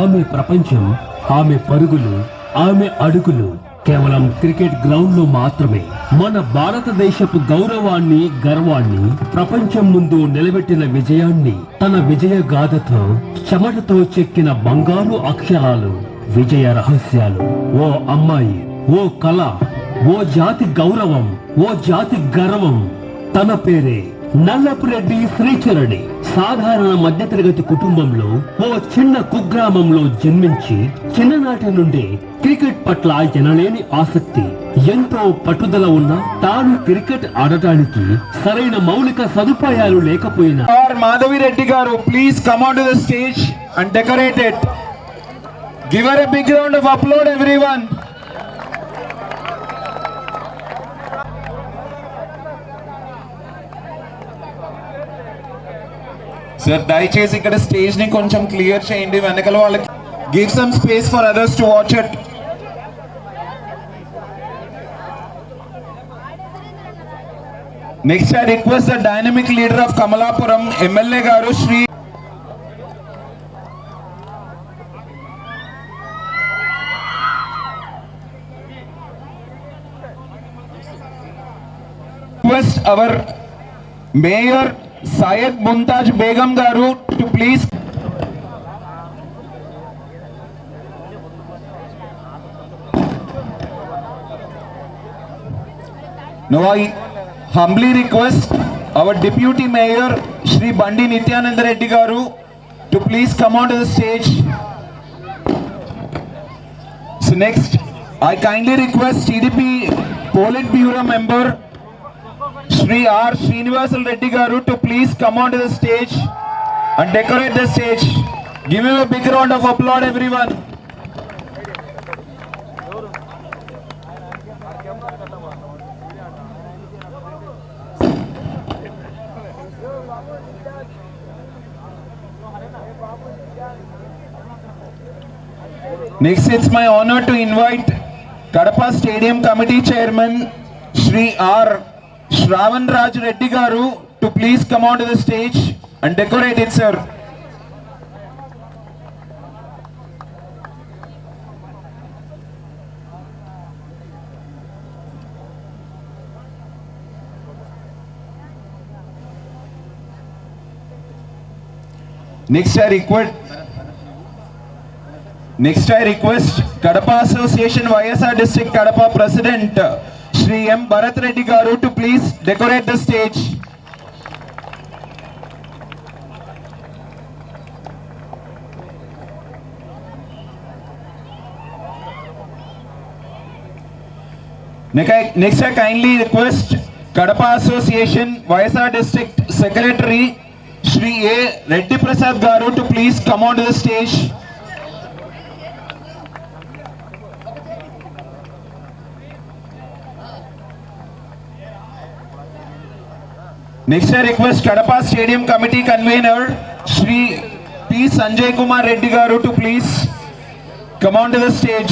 ఆమె ప్రపంచం ఆమె పరుగులు ఆమె అడుగులు కేవలం క్రికెట్ గ్రౌండ్లో మాత్రమే. మన భారతదేశపు గౌరవాన్ని గర్వాన్ని ప్రపంచం ముందు నిలబెట్టిన విజయాన్ని తన విజయ గాథతో చెమటతో చెక్కిన బంగారు అక్షరాలు విజయ రహస్యాలు. ఓ అమ్మాయి ఓ కళ ఓ జాతి గౌరవం ఓ జాతి గర్వం తన పేరే నల్లపురెడ్డి శ్రీచరణి సాధారణ మధ్యతరగతి కుటుంబంలో ఓ చిన్న కుగ్రామంలో జన్మించి చిన్ననాటి నుండి క్రికెట్ పట్ల ఎనలేని ఆసక్తి ఎంతో పట్టుదల ఉన్న తాను క్రికెట్ ఆడటానికి సరైన మౌలిక సదుపాయాలు లేకపోయినా. Madhavi Reddy garu please please the stage and decorated give her decorate ground Give her a one sir దయచేసి ఇక్కడ స్టేజ్ని కొంచెం క్లియర్ చేయండి. వెనకల వాళ్ళకి give some space for others to watch it next I request the dynamic leader of Kamalapuram MLA garu Shri request our mayor Syed Mumtaz Begum garu to please Navai Hamli request our deputy mayor Shri Bandi Nityananda Reddy garu to please come on to the stage so next I kindly request TDP politburo member Shri R. Srinivasal Reddy Garu to please come onto the stage and decorate the stage. Give him a big round of applause everyone. Next, it's my honor to invite Kadapa Stadium Committee Chairman Shri R. Shravan Raj Reddy Garu to please come onto the stage and decorate it, sir. Next, I request Next, I request Kadapa Association YSR District Kadapa President Shri Bharat Reddy Garu to please decorate the stage. Next, I- Next, I kindly request Kadapa Association YSR District Secretary Shri A. Reddy Prasad Garu to please come onto the stage. Next request Kadapa stadium committee convener Shri P Sanjay Kumar Reddy garu to please come on to the stage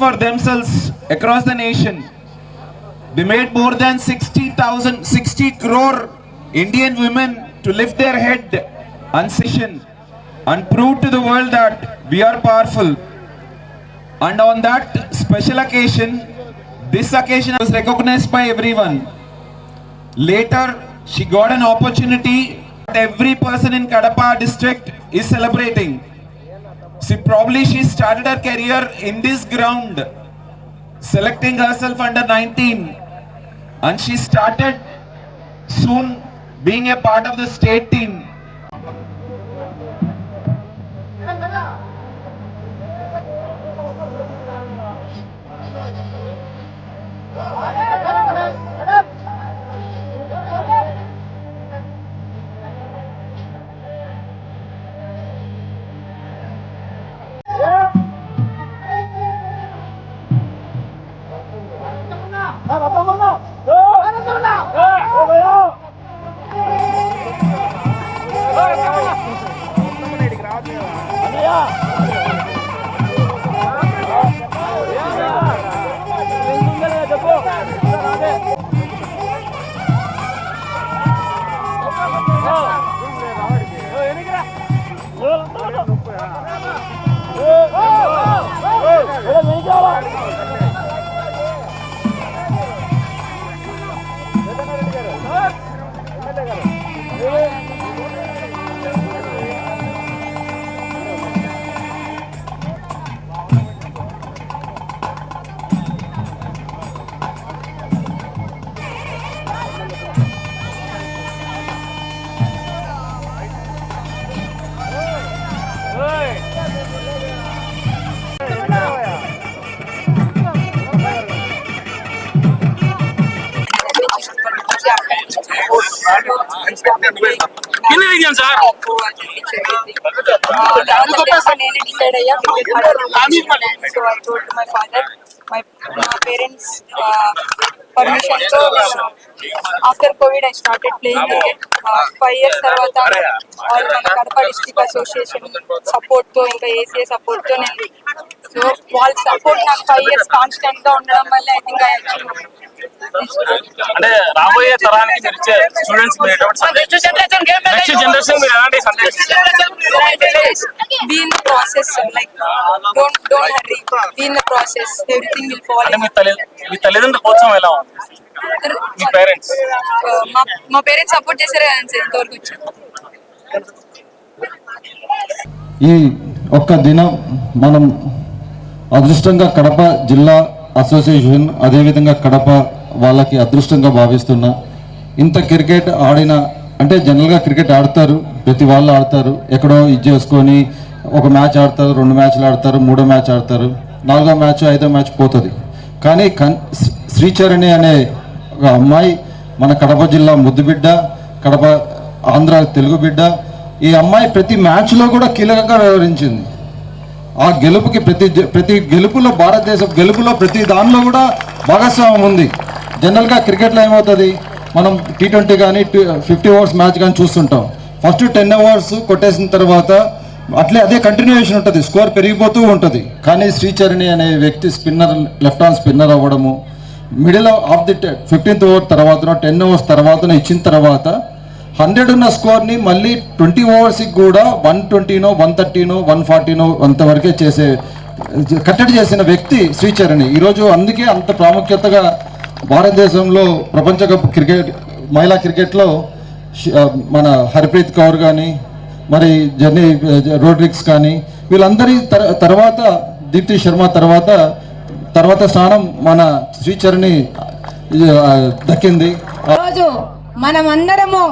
for themselves across the nation they made more than 60000 60 crore indian women to lift their head unsession and prove to the world that we are powerful. And on that special occasion, this occasion was recognized by everyone. Later, she got an opportunity that every person in Kadapa district is celebrating. See, probably she started her career in this ground, selecting herself under 19. And she started soon being a part of the state team. Oh! కింద దిగాం sir నేనే decide అయ్యా so I told my father my మా parents పర్మిషన్తో after Covid I started playing cricket five years తర్వాత వాళ్ళు మన Kadapa district association సపోర్ట్తో ఇంకా ఏసీఏ సపోర్ట్తో నేను సో వాళ్ళ సపోర్ట్ నాకు ఫైవ్ ఇయర్స్ కాన్స్టెంట్గా ఉండడం వల్ల ఐ థింక్ ఐ అంటే రాబోయే తరానికి మీరు ఇచ్చే స్టూడెంట్స్ మీరు ఎటువంటి సందేశం నెక్స్ట్ జనరేషన్ మీరు ఎలాంటి సందేశం be in the process sir. like don't don't hurry. Be in the process. Everything will fall అంటే in మీ తల్లి మీ తల్లిదండ్రుల ప్రోత్సాహం ఎలా ఉంది? మీ పేరెంట్స్ Uh, మా పేరెంట్స్ సపోర్ట్ చేశారు కదా సార్ ఇంతవరకు వచ్చాను ఈ ఒక్క దినం మనం అదృష్టంగా కడప జిల్లా అసోసియేషన్ అదేవిధంగా కడప వాళ్ళకి అదృష్టంగా భావిస్తున్నా ఇంత క్రికెట్ ఆడిన అంటే జనరల్గా క్రికెట్ ఆడతారు ప్రతి వాళ్ళు ఆడతారు ఎక్కడో ఇది చేసుకొని ఒక మ్యాచ్ ఆడతారు రెండు మ్యాచ్లు ఆడతారు మూడో మ్యాచ్ ఆడతారు నాలుగో మ్యాచ్ ఐదో మ్యాచ్ పోతుంది. కానీ కన్ శ్రీచరణి అనే ఒక అమ్మాయి మన కడప జిల్లా ముద్దుబిడ్డ కడప ఆంధ్ర తెలుగు బిడ్డ. ఈ అమ్మాయి ప్రతి మ్యాచ్లో కూడా కీలకంగా వ్యవహరించింది. ఆ గెలుపుకి ప్రతి ప్రతి గెలుపులో భారతదేశం గెలుపులో ప్రతి దానిలో కూడా భాగస్వామ్యం ఉంది. జనరల్గా క్రికెట్లో ఏమవుతుంది? మనం టీ ట్వంటీ కానీ ఫిఫ్టీ ఓవర్స్ మ్యాచ్ కానీ చూస్తుంటాం. ఫస్ట్ టెన్ అవర్స్ కొట్టేసిన తర్వాత అట్లే అదే కంటిన్యూషన్ ఉంటుంది. స్కోర్ పెరిగిపోతూ ఉంటుంది. కానీ శ్రీచరణి అనే వ్యక్తి స్పిన్నర్ లెఫ్ట్ ఆన్ స్పిన్నర్ అవ్వడము middle of the fifteenth over తర్వాత టెన్ ఓవర్స్ తర్వాత ఇచ్చిన తర్వాత హండ్రెడ్ ఉన్న స్కోర్ని మళ్ళీ ట్వంటీ ఓవర్స్కి కూడా వన్ ట్వంటీనో వన్ థర్టీనో వన్ ఫార్టీనో అంతవరకే చేసే కట్టడి చేసిన వ్యక్తి శ్రీచరణి. ఈరోజు అందుకే అంత ప్రాముఖ్యతగా భారతదేశంలో ప్రపంచ కప్ క్రికెట్ మహిళా క్రికెట్లో మన హర్ప్రీత్ కౌర్ కానీ మరి జర్నీ రోడ్రిక్స్ కానీ వీళ్ళందరి తర్వాత దీప్తి శర్మ తర్వాత తర్వాత స్థానం మన శ్రీచరణి ఆ, దక్కింది. రోజు మనమందరము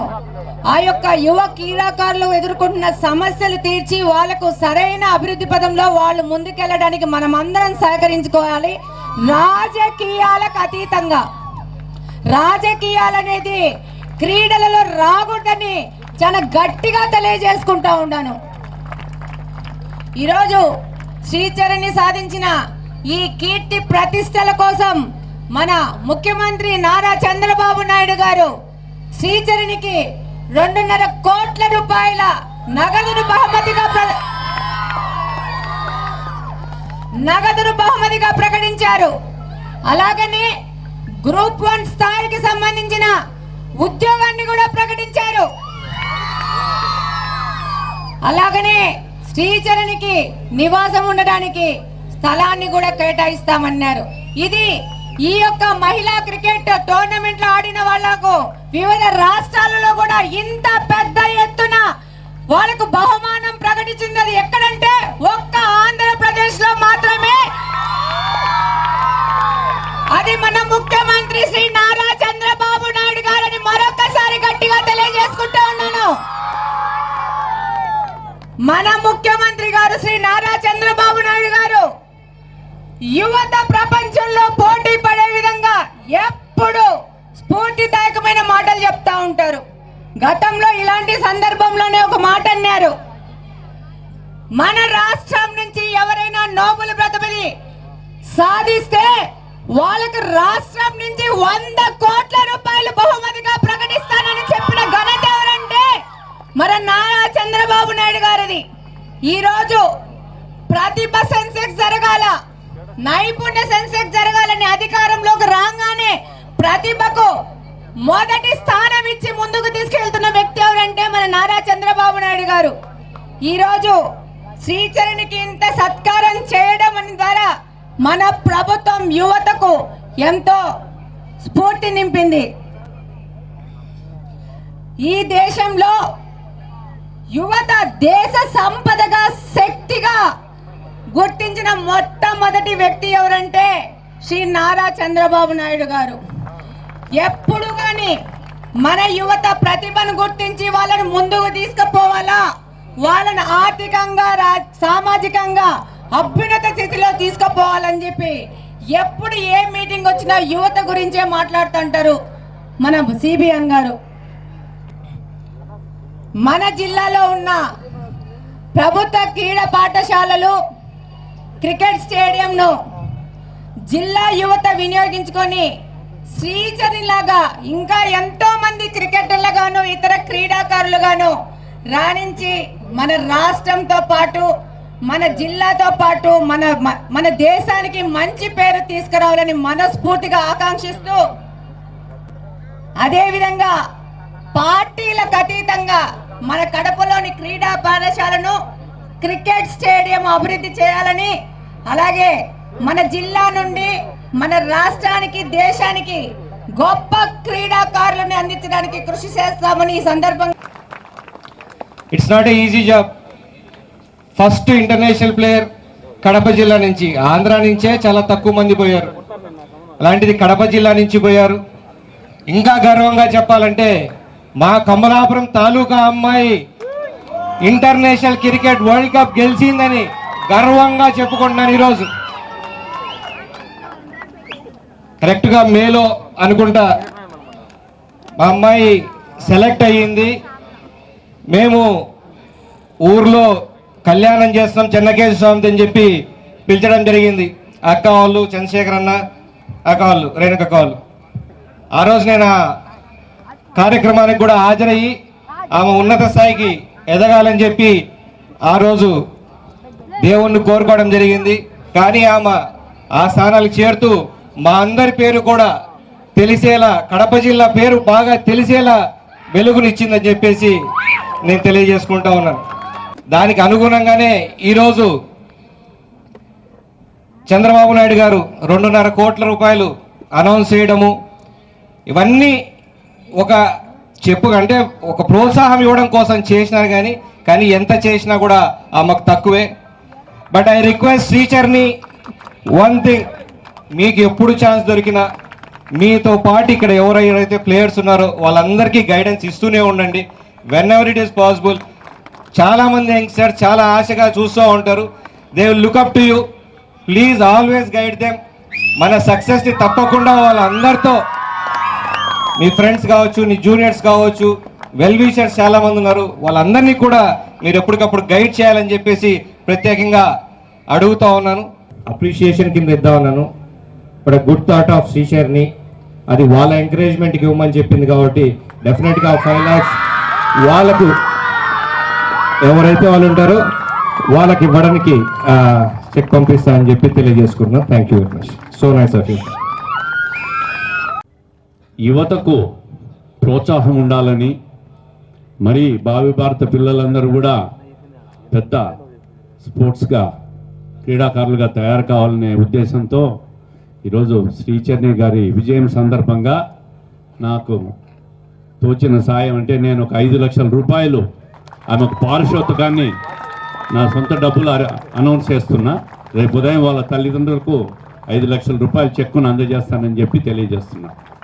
ఆ యొక్క యువ క్రీడాకారులు ఎదుర్కొంటున్న సమస్యలు తీర్చి వాళ్ళకు సరైన అభివృద్ధి పదంలో వాళ్ళు ముందుకెళ్ళడానికి మనం అందరం సహకరించుకోవాలి. రాజకీయాలకు అతీతంగా. రాజకీయాలనేది క్రీడలలో రాకూడదని చాలా గట్టిగా తెలియజేసుకుంటా ఉన్నాను. ఈరోజు శ్రీచరణి సాధించిన ఈ కీర్తి ప్రతిష్టల కోసం మన ముఖ్యమంత్రి నారా చంద్రబాబు నాయుడు గారు శ్రీచరణికి రెండున్నర కోట్ల రూపాయల నగదును బహుమతిగా నగదును బహుమతిగా ప్రకటించారు. అలాగనే గ్రూప్ వన్ స్థాయికి సంబంధించిన ఉద్యోగాన్ని కూడా ప్రకటించారు. అలాగనే శ్రీచరణికి నివాసం ఉండడానికి స్థలాన్ని కూడా కేటాయిస్తామన్నారు. ఇది ఈ యొక్క మహిళా క్రికెట్ టోర్నమెంట్లో ఆడిన వాళ్ళకు వివిధ రాష్ట్రాలలో కూడా ఇంత పెద్ద ఎత్తున వాళ్ళకు బహుమానం ప్రకటించినది ఎక్కడంటే ఒక్క ఆంధ్రప్రదేశ్లో మాత్రమే. అది మన ముఖ్యమంత్రి శ్రీ నారా చంద్రబాబు నాయుడు గారని మరొకసారి గట్టిగా తెలియజేసుకుంటూ ఉన్నాను. మన ముఖ్యమంత్రి గారు శ్రీ నారా చంద్రబాబు నాయుడు గారు యువత ప్రపంచంలో పోటీ పడే విధంగా ఎప్పుడు స్ఫూర్తిదాయకమైన మాటలు చెప్తా ఉంటారు. గతంలో ఇలాంటి సందర్భంలోనే ఒక మాట అన్నారు. మన రాష్ట్రం నుంచి ఎవరైనా నోబుల్ ప్రతిపది సాధిస్తే వాళ్ళకు రాష్ట్రం నుంచి వంద కోట్ల రూపాయలు బహుమతిగా ప్రకటిస్తానని చెప్పిన ఘనత ఎవరంటే మన నారా చంద్రబాబు నాయుడు గారిది. ఈ రోజు నైపుణ్య సెన్సెక్స్ జరగాలని అధికారంలోకి రాగానే ప్రతిభకు మొదటి స్థానం ఇచ్చి ముందుకు తీసుకెళ్తున్న వ్యక్తి ఎవరంటే మన నారా చంద్రబాబు నాయుడు గారు. ఈరోజు శ్రీచరణికి ఇంత సత్కారం చేయడం ద్వారా మన ప్రభుత్వం యువతకు ఎంతో స్ఫూర్తి నింపింది. ఈ దేశంలో యువత దేశ సంపదగా శక్తిగా గుర్తించిన మొట్టమొదటి వ్యక్తి ఎవరంటే శ్రీ నారా చంద్రబాబు నాయుడు గారు. ఎప్పుడు కానీ మన యువత ప్రతిభను గుర్తించి వాళ్ళని ముందుకు తీసుకుపోవాలా? వాళ్ళని ఆర్థికంగా రా- సామాజికంగా అభ్యున్నత స్థితిలో తీసుకుపోవాలని చెప్పి ఎప్పుడు ఏ మీటింగ్ వచ్చినా యువత గురించే మాట్లాడుతుంటారు మన సిబిఎన్ గారు. మన జిల్లాలో ఉన్న ప్రభుత్వ క్రీడా పాఠశాలలు క్రికెట్ స్టేడియంను జిల్లా యువత వినియోగించుకొని శ్రీచరిలాగా ఇంకా ఎంతో మంది క్రికెటర్లుగాను ఇతర క్రీడాకారులుగాను రాణించి మన రాష్ట్రంతో పాటు మన జిల్లాతో పాటు మన మన దేశానికి మంచి పేరు తీసుకురావాలని మనస్ఫూర్తిగా ఆకాంక్షిస్తూ అదేవిధంగా పార్టీలకు అతీతంగా మన కడపలోని క్రీడా పాఠశాలను క్రికెట్ స్టేడియం అభివృద్ధి చేయాలని అలాగే మన జిల్లా నుండి మన రాష్ట్రానికి దేశానికి గొప్ప క్రీడాకారులను అందించడానికి కృషి చేస్తామని ఈ సందర్భంగా it's not easy job first international player Kadapa జిల్లా నుంచి. ఆంధ్ర నుంచే చాలా తక్కువ మంది పోయారు. అలాంటిది కడప జిల్లా నుంచి పోయారు. ఇంకా గర్వంగా చెప్పాలంటే మా కమలాపురం తాలూకా అమ్మాయి ఇంటర్నేషనల్ క్రికెట్ వరల్డ్ కప్ గెలిచిందని గర్వంగా చెప్పుకుంటున్నాను ఈరోజు. కరెక్ట్గా మేలో అనుకుంటా మా అమ్మాయి సెలెక్ట్ అయ్యింది. మేము ఊర్లో కళ్యాణం చేస్తాం చెన్నకేశ్వర స్వామిది అని చెప్పి పిలిచడం జరిగింది. అక్క వాళ్ళు చంద్రశేఖర్ అన్న అక్క వాళ్ళు రేణుకక్క వాళ్ళు. ఆ రోజు నేను ఆ కార్యక్రమానికి కూడా హాజరయ్యి ఆమె ఉన్నత స్థాయికి ఎదగాలని చెప్పి ఆ రోజు దేవుణ్ణి కోరుకోవడం జరిగింది. కానీ ఆమె ఆ స్థానాలకు చేరుతూ మా అందరి పేరు కూడా తెలిసేలా కడప జిల్లా పేరు బాగా తెలిసేలా వెలుగునిచ్చిందని చెప్పేసి నేను తెలియజేసుకుంటా ఉన్నాను. దానికి అనుగుణంగానే ఈరోజు చంద్రబాబు నాయుడు గారు రెండున్నర కోట్ల రూపాయలు అనౌన్స్ చేయడము ఇవన్నీ ఒక చెప్పు అంటే ఒక ప్రోత్సాహం ఇవ్వడం కోసం చేసినారు కానీ కానీ ఎంత చేసినా కూడా మాకు తక్కువే. బట్ ఐ రిక్వెస్ట్ టీచర్ని వన్ థింగ్ మీకు ఎప్పుడు ఛాన్స్ దొరికినా మీతో పాటు ఇక్కడ ఎవరైతే ప్లేయర్స్ ఉన్నారో వాళ్ళందరికీ గైడెన్స్ ఇస్తూనే ఉండండి. Whenever it is possible చాలామంది యంగ్స్టర్ చాలా ఆశగా చూస్తూ ఉంటారు. They will look up to you please always guide them మన సక్సెస్ని తప్పకుండా వాళ్ళందరితో మీ ఫ్రెండ్స్ కావచ్చు నీ జూనియర్స్ కావచ్చు వెల్ విషర్స్ చాలా మంది ఉన్నారు. వాళ్ళందరినీ కూడా మీరు ఎప్పటికప్పుడు గైడ్ చేయాలని చెప్పేసి ప్రత్యేకంగా అడుగుతా ఉన్నాను. అప్రిషియేషన్ కింద ఇద్దా ఉన్నాను. ఇప్పుడు గుడ్ థాట్ ఆఫ్ శ్రీశర్ని అది వాళ్ళ ఎంకరేజ్మెంట్కి ఇవ్వమని చెప్పింది కాబట్టి డెఫినెట్గా ఫైవ్ ల్యాక్స్ వాళ్ళకు ఎవరైతే వాళ్ళు ఉంటారో వాళ్ళకి ఇవ్వడానికి చెక్ పంపిస్తానని చెప్పి తెలియజేసుకుంటున్నాను. Thank you very much so nice of you యువతకు ప్రోత్సాహం ఉండాలని మరి భావి భారత పిల్లలందరూ కూడా పెద్ద స్పోర్ట్స్గా క్రీడాకారులుగా తయారు కావాలనే ఉద్దేశంతో ఈరోజు శ్రీచర్ని గారి విజయం సందర్భంగా నాకు తోచిన సాయం అంటే నేను ఒక ఐదు లక్షల రూపాయలు ఆమెకు పారిశోతకాన్ని నా సొంత డబ్బులు అనౌన్స్ చేస్తున్నా. రేపు ఉదయం వాళ్ళ తల్లిదండ్రులకు ఐదు లక్షల రూపాయల చెక్కును అందజేస్తానని చెప్పి తెలియజేస్తున్నాను